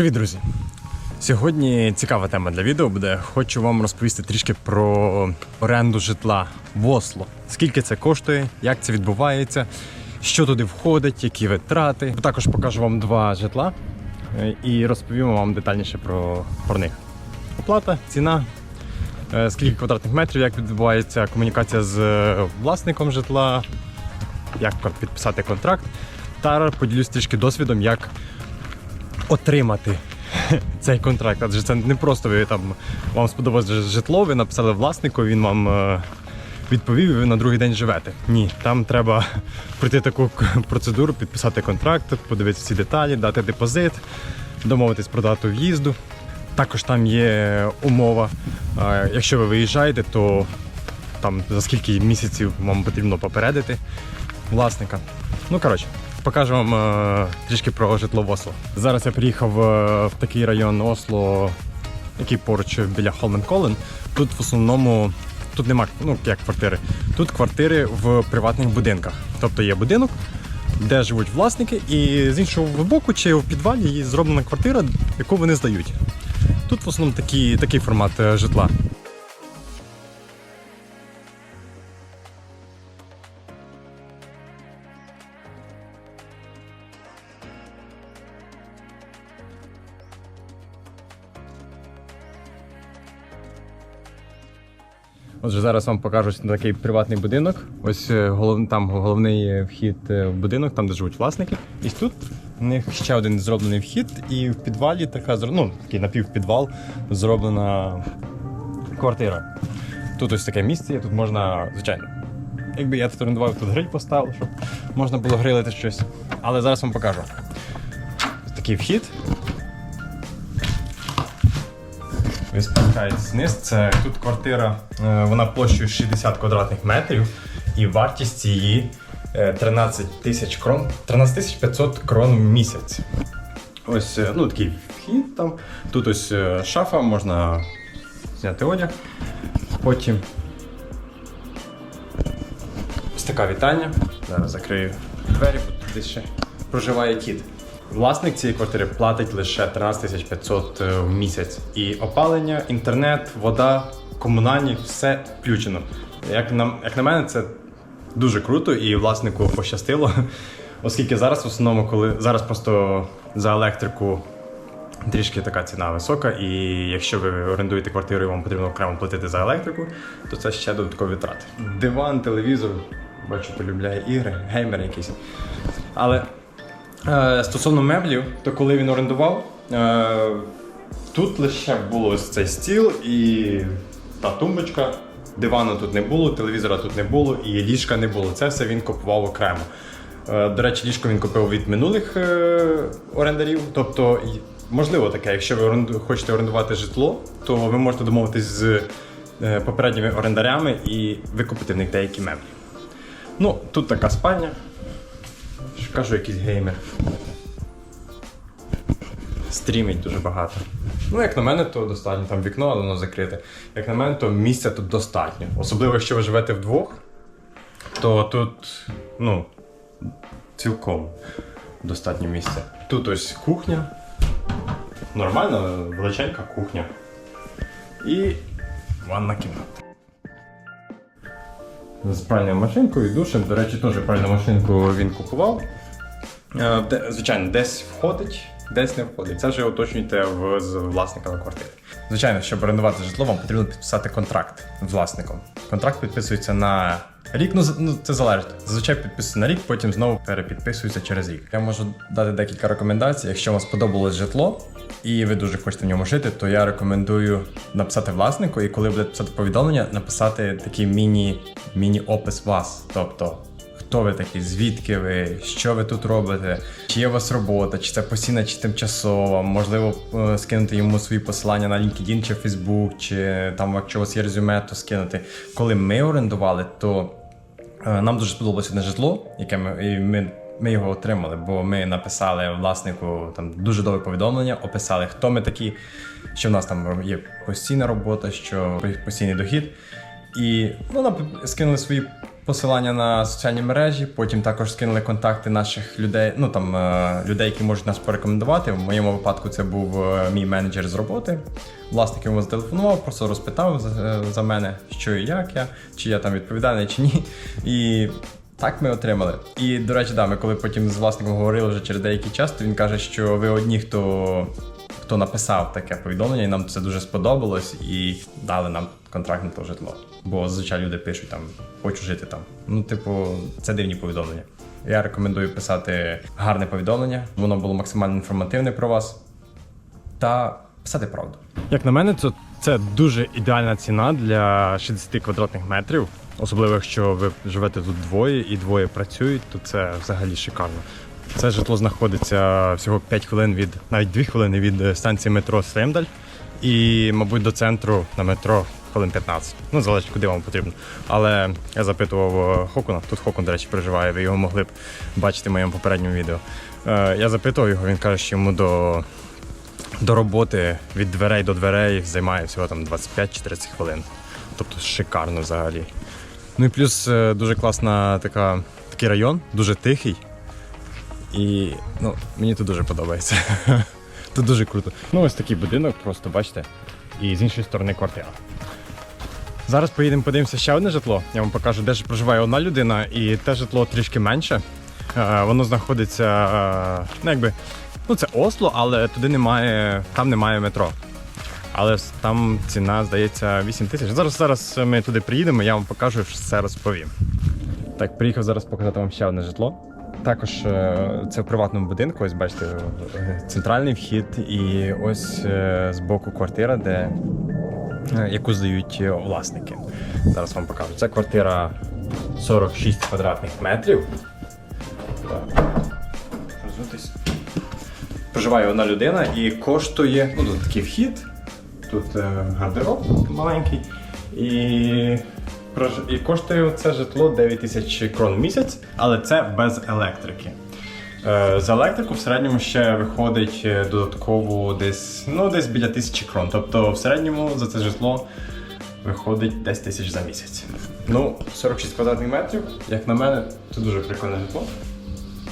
Привіт, друзі! Сьогодні цікава тема для відео буде. Хочу вам розповісти трішки про оренду житла в Осло. Скільки це коштує, як це відбувається, що туди входить, які витрати. Також покажу вам два житла е, і розповім вам детальніше про, про них. Оплата, ціна, е, скільки квадратних метрів, як відбувається комунікація з е, власником житла, як підписати контракт. Та поділюсь трішки досвідом, як отримати цей контракт. Адже це не просто ви там вам сподобалось житло, ви написали власнику, він вам е, відповів, і ви на другий день живете. Ні, там треба пройти таку процедуру, підписати контракт, подивитися всі деталі, дати депозит, домовитись про дату в'їзду. Також там є умова. е, Якщо ви виїжджаєте, то там за скільки місяців вам потрібно попередити власника. Ну коротше, покажу вам е, трішки про житло в Осло. Зараз я приїхав е, в такий район Осло, який поруч біля Холменколен. Тут в основному тут нема ну як квартири. Тут квартири в приватних будинках. Тобто є будинок, де живуть власники, і з іншого боку чи в підвалі є зроблена квартира, яку вони здають. Тут в основному такий, такий формат е, житла. Отже, зараз вам покажу такий приватний будинок. Ось е, голов... там головний е, вхід е, в будинок, там де живуть власники. І тут у них ще один зроблений вхід, і в підвалі така ну, такий напівпідвал зроблена квартира. Тут ось таке місце, тут можна, звичайно. Якби я тут орендував, тут гриль поставив, щоб можна було грилити щось. Але зараз вам покажу. Такий вхід. Ви спускаєтесь вниз. Це тут квартира, е, вона площею 60 квадратних метрів, і вартість її е, 13 тисяч крон, 13 тисяч 500 крон в місяць. Ось е, ну, такий вхід там. Тут ось е, шафа, можна зняти одяг. Потім ось така вітальня. Зараз закрию двері, бо тут ще проживає кіт. Власник цієї квартири платить лише 13 тисяч 500 в місяць. І опалення, інтернет, вода, комунальні, все включено. Як на, як на мене, це дуже круто і власнику пощастило. Оскільки зараз в основному, коли зараз просто за електрику трішки така ціна висока, і якщо ви орендуєте квартиру і вам потрібно окремо платити за електрику, то це ще додаткові витрати. Диван, телевізор, бачу, полюбляє ігри, геймер якийсь. Але е, стосовно меблів, то коли він орендував, е, тут лише було ось цей стіл і та тумбочка. Дивану тут не було, телевізора тут не було і ліжка не було. Це все він купував окремо. Е, До речі, ліжко він купив від минулих е, орендарів. Тобто, можливо таке, якщо ви хочете орендувати житло, то ви можете домовитись з е, попередніми орендарями і викупити в них деякі меблі. Ну, тут така спальня. Кажу, якийсь геймер. Стрімить дуже багато. Ну, як на мене, то достатньо. Там вікно, але воно закрите. Як на мене, то місця тут достатньо. Особливо, якщо ви живете вдвох, то тут, ну, цілком достатньо місця. Тут ось кухня. Нормальна, величенька кухня. І ванна кімната. З пральною машинкою і душем. До речі, теж пральну машинку він купував. Е, Звичайно, десь входить, десь не входить. Це вже уточнюйте в, з власниками квартири. Звичайно, щоб орендувати житло, вам потрібно підписати контракт з власником. Контракт підписується на рік, ну, ну це залежить. Зазвичай підписується на рік, потім знову перепідписується через рік. Я можу дати декілька рекомендацій. Якщо вам сподобалось житло і ви дуже хочете в ньому жити, то я рекомендую написати власнику, і коли будете писати повідомлення, написати такий міні, міні-опис вас. Тобто Хто ви такі, звідки ви, що ви тут робите, чи є у вас робота, чи це постійна, чи тимчасова, можливо, е, скинути йому свої посилання на LinkedIn чи Facebook, чи там, якщо у вас є резюме, то скинути. Коли ми орендували, то е, нам дуже сподобалося одне житло, яке ми, ми, ми його отримали, бо ми написали власнику там дуже довге повідомлення, описали, хто ми такі, що в нас там є постійна робота, що постійний дохід. І ну, нам скинули свої посилання на соціальні мережі, потім також скинули контакти наших людей, ну там е, людей, які можуть нас порекомендувати. В моєму випадку це був е, мій менеджер з роботи. Власник йому зателефонував, просто розпитав за, е, за мене, що і як я, чи я там відповідальний, чи ні. І так ми отримали. І до речі, да, ми коли потім з власником говорили вже через деякий час, то він каже, що ви одні, хто хто написав таке повідомлення, і нам це дуже сподобалось, і дали нам контракт на то житло. Бо зазвичай люди пишуть там, хочу жити там. Ну, типу, це дивні повідомлення. Я рекомендую писати гарне повідомлення, воно було максимально інформативне про вас та писати правду. Як на мене, то це дуже ідеальна ціна для 60 квадратних метрів. Особливо, якщо ви живете тут двоє і двоє працюють, то це взагалі шикарно. Це житло знаходиться всього 5 хвилин від, навіть 2 хвилини від е, станції метро Стремдаль. І, мабуть, до центру на метро хвилин 15. Ну, залежить, куди вам потрібно. Але я запитував е, Хокуна. Тут Хокун, до речі, проживає, ви його могли б бачити в моєму попередньому відео. Е, Я запитував його, він каже, що йому до до роботи від дверей до дверей займає всього там 25 чи 30 хвилин. Тобто шикарно взагалі. Ну і плюс дуже класна така, такий район, дуже тихий. І ну, мені тут дуже подобається. Тут дуже круто. Ну, ось такий будинок, просто бачите. І з іншої сторони квартира. Зараз поїдемо подивимося ще одне житло. Я вам покажу, де ж проживає одна людина, і те житло трішки менше. Е, Воно знаходиться, е, ну якби, ну це Осло, але туди немає, там немає метро. Але там ціна, здається, 8 тисяч. Зараз зараз ми туди приїдемо, я вам покажу, все розповім. Так, приїхав зараз показати вам ще одне житло. Також е, це в приватному будинку, ось бачите, центральний вхід, і ось е, збоку квартира, де, е, яку здають власники. Зараз вам покажу. Це квартира 46 квадратних метрів. Проживає одна людина і коштує. Ну, тут такий вхід, тут гардероб маленький. І, і коштує це житло 9 тисяч крон в місяць, але це без електрики. Е, За електрику в середньому ще виходить е, додатково десь, ну, десь біля тисячі крон. Тобто в середньому за це житло виходить 10 тисяч за місяць. Ну, 46 квадратних метрів, як на мене, це дуже прикольне житло.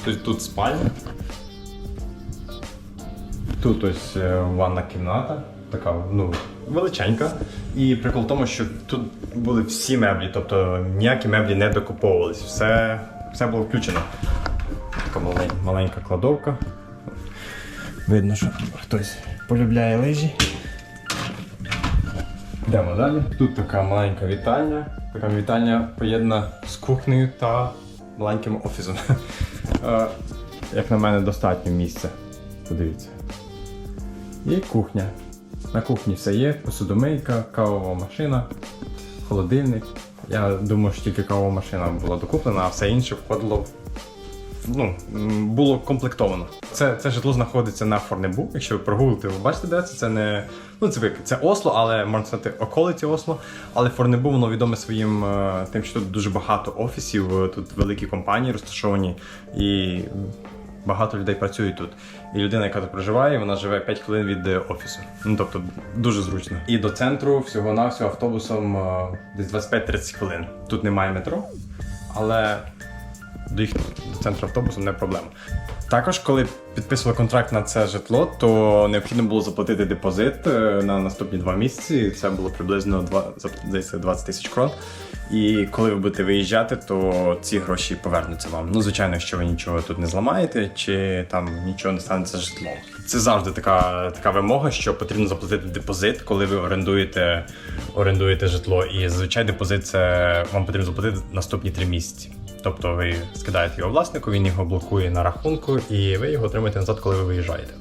Тут, тут спальня. Тут ось е, ванна кімната, така ну, величенька. І прикол в тому, що тут були всі меблі, тобто ніякі меблі не докуповувалися. Все, все було включено. Така малень, маленька кладовка. Видно, що хтось полюбляє лижі. Йдемо далі. Тут така маленька вітальня. Така вітальня поєднана з кухнею та маленьким офісом. Е, Як на мене, достатньо місця. Подивіться. І кухня. На кухні все є, посудомийка, кавова машина, холодильник. Я думаю, що тільки кавова машина була докуплена, а все інше входило. Ну, було комплектовано. Це, це житло знаходиться на Форнебу. Якщо ви прогуглите, ви бачите, де це. Це не. Ну, це, це Осло, але можна сказати, околиці Осло. Але Форнебу воно відоме своїм е, тим, що тут дуже багато офісів, е, тут великі компанії розташовані. І багато людей працюють тут. І людина, яка тут проживає, вона живе 5 хвилин від е, офісу. Ну тобто дуже зручно. І до центру всього-навсього автобусом е, десь 25-30 хвилин. Тут немає метро, але доїхати до центру автобусом не проблема. Також, коли підписували контракт на це житло, то необхідно було заплатити депозит е, на наступні два місяці. Це було приблизно два, здається, 20 тисяч крон. І коли ви будете виїжджати, то ці гроші повернуться вам. Ну, звичайно, якщо ви нічого тут не зламаєте, чи там нічого не станеться житлом. Це завжди така, така вимога, що потрібно заплатити депозит, коли ви орендуєте, орендуєте житло. І зазвичай депозит це вам потрібно заплатити наступні три місяці. Тобто ви скидаєте його власнику, він його блокує на рахунку, і ви його отримаєте назад, коли ви виїжджаєте.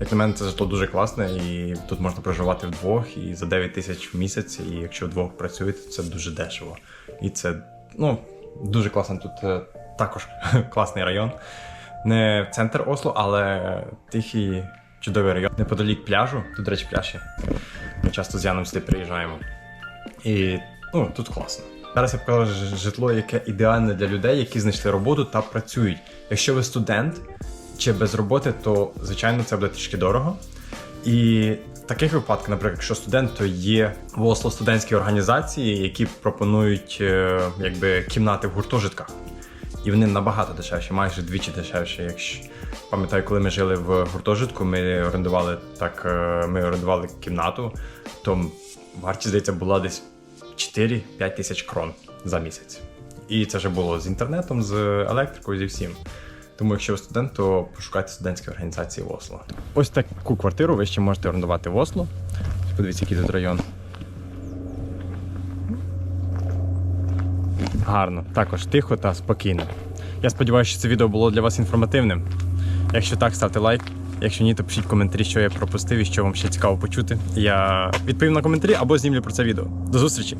Як на мене, це житло дуже класне, і тут можна проживати вдвох, і за 9 тисяч в місяць, і якщо вдвох працюєте, це дуже дешево. І це ну, дуже класно. Тут е, також класний район. Не центр Осло, але тихий, чудовий район. Неподалік пляжу. Тут, до речі, пляж є. Ми часто з Яном сюди приїжджаємо. І ну, тут класно. Зараз я покажу житло, яке ідеальне для людей, які знайшли роботу та працюють. Якщо ви студент чи без роботи, то звичайно це буде трішки дорого. І в таких випадках, наприклад, якщо студент, то є в Осло студентські організації, які пропонують е, якби кімнати в гуртожитках. І вони набагато дешевші, майже двічі дешевші. Якщо пам'ятаю, коли ми жили в гуртожитку, ми орендували так, е, ми орендували кімнату, то вартість, здається, була десь 4-5 тисяч крон за місяць. І це вже було з інтернетом, з електрикою, зі всім. Тому, якщо ви студент, то пошукайте студентські організації в Осло. Ось таку квартиру ви ще можете орендувати в Осло. Подивіться, який тут район. Гарно, також тихо та спокійно. Я сподіваюся, що це відео було для вас інформативним. Якщо так, ставте лайк. Якщо ні, то пишіть коментарі, що я пропустив і що вам ще цікаво почути. Я відповім на коментарі або знімлю про це відео. До зустрічі!